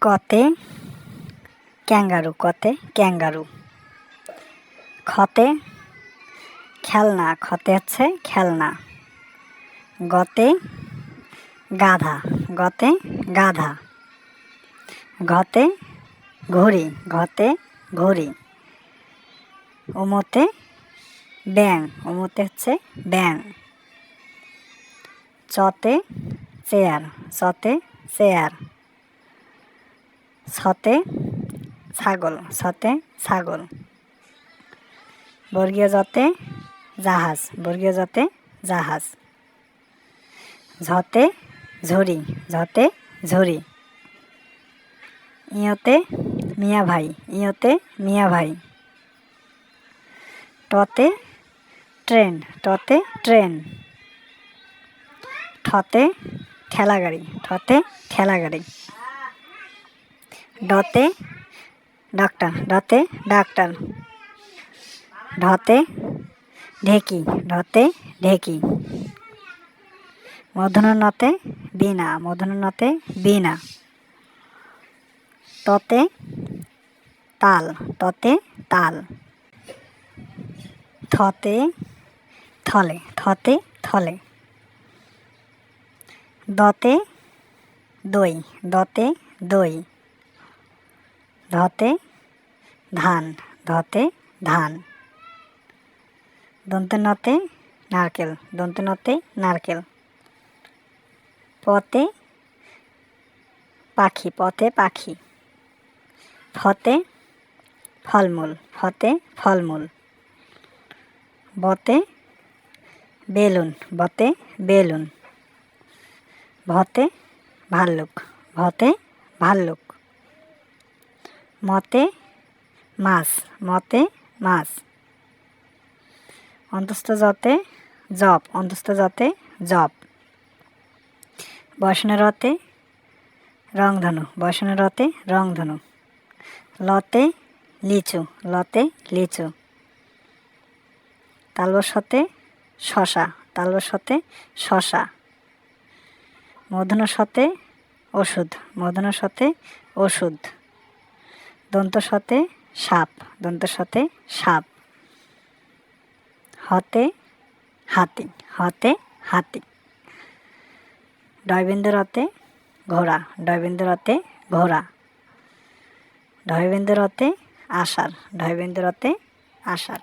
কতে? ক্যাঙ্গারু কতে? ক্যাঙ্গারু। খতে? খেলনা। খতে হচ্ছে খেলনা। গতে? গাধা। গতে? গাধা। ঘতে? ঘড়ি। ঘতে? ঘড়ি। উমতে? ব্যাং উমতে হচ্ছে ব্যাং চতে? চেয়ার। চতে? চেয়ার। ছতে ছাগল ছতে ছাগল। বর্গীয় জতে জাহাজ, বর্গীয় জতে জাহাজ। ঝতে ঝুড়ি ঝতে ঝুড়ি। ইয়তে মিয়া ভাই, ইয়তে মিয়া ভাই। টতে ট্রেন টতে ট্রেন। ঠতে ঠেলা গাড়ি ঠতে ঠেলা গাড়ি ডতে ডাক্তার ডতে ডাক্তার ঢতে ঢেকি ঢতে ঢেকি। মধুনতে বিনা মধুনতে বিনা ততে তাল ততে তাল। থতে থলে থতে থলে। দতে দই দতে দই। ধতে ধান ধতে ধান। দন্তনতে নারকেল দন্তনতে নারকেল। পতে পাখি পথে পাখি। ফতে ফলমূল ফতে ফলমূল। বতে বেলুন বতে বেলুন। ভতে ভাল্লুক ভতে ভাল্লুক। মতে মাছ মতে মাছ। অন্তস্থ যতে জপ, অন্তস্থ যতে জপ। বসনরতে রংধনু বসনরতে রংধনু। লতে লিচু লতে লিচু। তালবসতে শশা তালবসতে শশা। মধুনসতে ওষুধ মধুনসতে ওষুধ। দন্তসতে সাপ, দন্ত দন্তসতে সাপ। হতে হাতি হতে হাতি। ডয়বিন্দুরতে ঘোড়া ডয়বিন্দুরতে ঘোড়া। ঢয়বিন্দুরতে আষাঢ় ঢয়বিন্দুরতে আষাঢ়।